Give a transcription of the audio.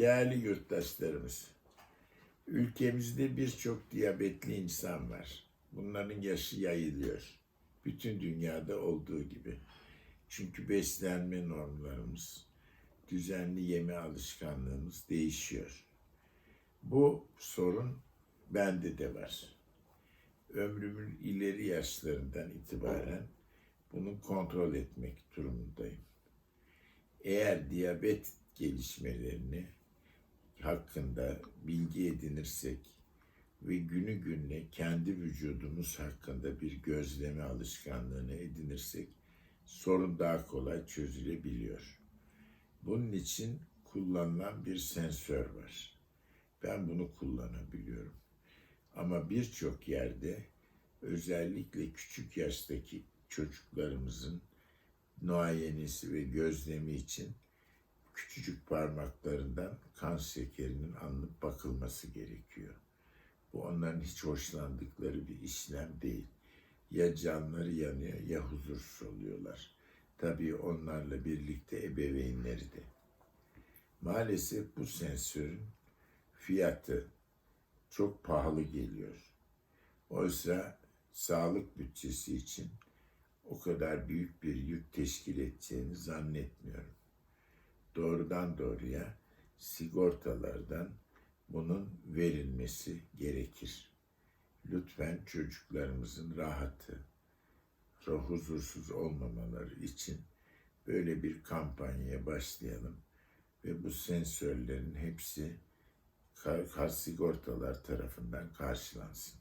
Değerli yurttaşlarımız, ülkemizde birçok diyabetli insan var. Bunların yaşı yayılıyor. Bütün dünyada olduğu gibi. Çünkü beslenme normlarımız, düzenli yeme alışkanlığımız değişiyor. Bu sorun bende de var. Ömrümün ileri yaşlarından itibaren bunu kontrol etmek durumundayım. Eğer diyabet gelişmelerini hakkında bilgi edinirsek ve günü gününe kendi vücudumuz hakkında bir gözleme alışkanlığını edinirsek sorun daha kolay çözülebiliyor. Bunun için kullanılan bir sensör var. Ben bunu kullanabiliyorum. Ama birçok yerde özellikle küçük yaştaki çocuklarımızın noayenisi ve gözlemi için küçücük parmaklarından kan şekerinin alınıp bakılması gerekiyor. Bu onların hiç hoşlandıkları bir işlem değil. Ya canları yanıyor ya huzursuz oluyorlar. Tabii onlarla birlikte ebeveynleri de. Maalesef bu sensörün fiyatı çok pahalı geliyor. Oysa sağlık bütçesi için o kadar büyük bir yük teşkil edeceğini zannetmiyorum. Doğrudan doğruya sigortalardan bunun verilmesi gerekir. Lütfen çocuklarımızın rahatı, huzursuz olmamaları için böyle bir kampanyaya başlayalım ve bu sensörlerin hepsi kar, kar sigortalar tarafından karşılansın.